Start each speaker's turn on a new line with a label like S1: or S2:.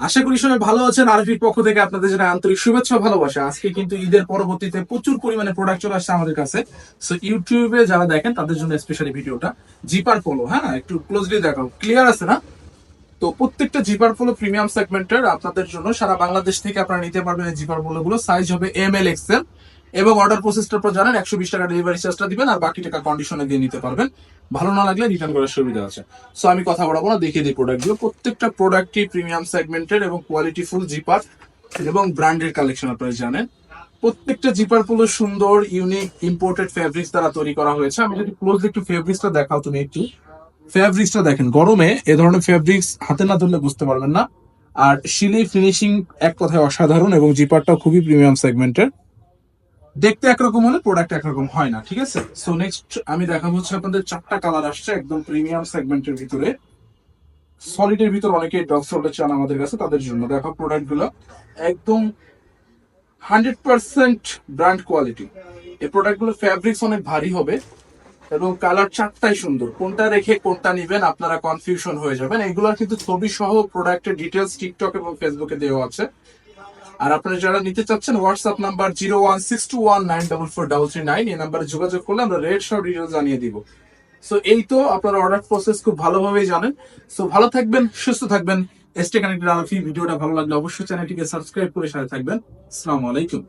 S1: আশা করি সবাই ভালো আছেন। আরফির পক্ষ থেকে আপনাদের জন্য আন্তরিক শুভেচ্ছা ভালোবাসা। আজকে কিন্তু ঈদের পরবর্তীতে প্রচুর পরিমাণে প্রোডাক্ট চলে আসছে আমাদের কাছে। সো ইউটিউবে যারা দেখেন, তাদের জন্য স্পেশালি ভিডিওটা জিপার পোলো হ্যাঁ? একটু ক্লোজলি দেখাও। ক্লিয়ার আছে না? তো প্রত্যেকটা জিপার পোলো প্রিমিয়াম সেগমেন্টের আপনাদের জন্য সারা বাংলাদেশ থেকে আপনারা নিতে পারবেন জিপার পোলো সাইজ হবে এম এল এক্সেল এবং অর্ডার প্রসেসটার পর জানেন, একশো বিশ টাকা ডেলিভারি চার্জটা দিবেন আর বাকি টাকা কন্ডিশনে দিয়ে নিতে পারবেন। ভালো না লাগলে রিটার্ন করার সুবিধা আছে। সো আমি কথা বলাবো না, দেখিয়ে দিই প্রোডাক্টগুলো প্রত্যেকটা প্রোডাক্টই প্রিমিয়াম সেগমেন্টের এবং কোয়ালিটি ফুল জিপার এবং ব্র্যান্ডের কালেকশন আপনারা জানেন। প্রত্যেকটা জিপার পুলো সুন্দর ইউনিক ইম্পোর্টেড ফেব্রিক্স দ্বারা তৈরি করা হয়েছে। আমি যদি ক্লোজলি একটু ফেব্রিক্সটা দেখাও তুমি একটু। ফেব্রিক্সটা দেখেন, গরমে এ ধরনের ফেব্রিক্স হাতে না ধরলে বুঝতে পারবেন না। আর শিলি ফিনিশিং এক কথায় অসাধারণ এবং জিপারটাও খুবই প্রিমিয়াম সেগমেন্টের দেখতে একরকম হলে প্রোডাক্ট একরকম হয় না, ঠিক আছে? সো নেক্সট আমি দেখাবো হচ্ছে আপনাদের চারটা কালার আসছে একদম প্রিমিয়াম সেগমেন্টের ভিতরে। সলিডের ভিতর অনেকে ডগ সোল্ডার চান আমাদের কাছে, তাদের জন্য। দেখো প্রোডাক্টগুলো। একদম হান্ড্রেড পার্সেন্ট ব্র্যান্ড কোয়ালিটি এই প্রোডাক্টগুলো ফ্যাব্রিক্স অনেক ভারী হবে এবং কালার চারটাই সুন্দর। কোনটা রেখে কোনটা নিবেন আপনারা কনফিউশন হয়ে যাবেন। এগুলোর কিন্তু ছবি সহ প্রোডাক্টের ডিটেলস টিকটক এবং ফেসবুকে দেওয়া আছে। আর আপনারা যারা নিতে চাচ্ছেন WhatsApp number zero one six two one nine double four double three nine এই নাম্বারে যোগাযোগ করলে আমরা রেট সব ডিটেলস জানিয়ে দিব। সো এই তো আপনারা অর্ডার প্রসেস খুব ভালোভাবেই জানেন। সো ভালো থাকবেন, সুস্থ থাকবেন। এসটি কানেক্টেড আলফি ভিডিওটা ভালো লাগলে অবশ্যই চ্যানেলটিকে সাবস্ক্রাইব করে সাথে থাকবেন। আসসালামু আলাইকুম।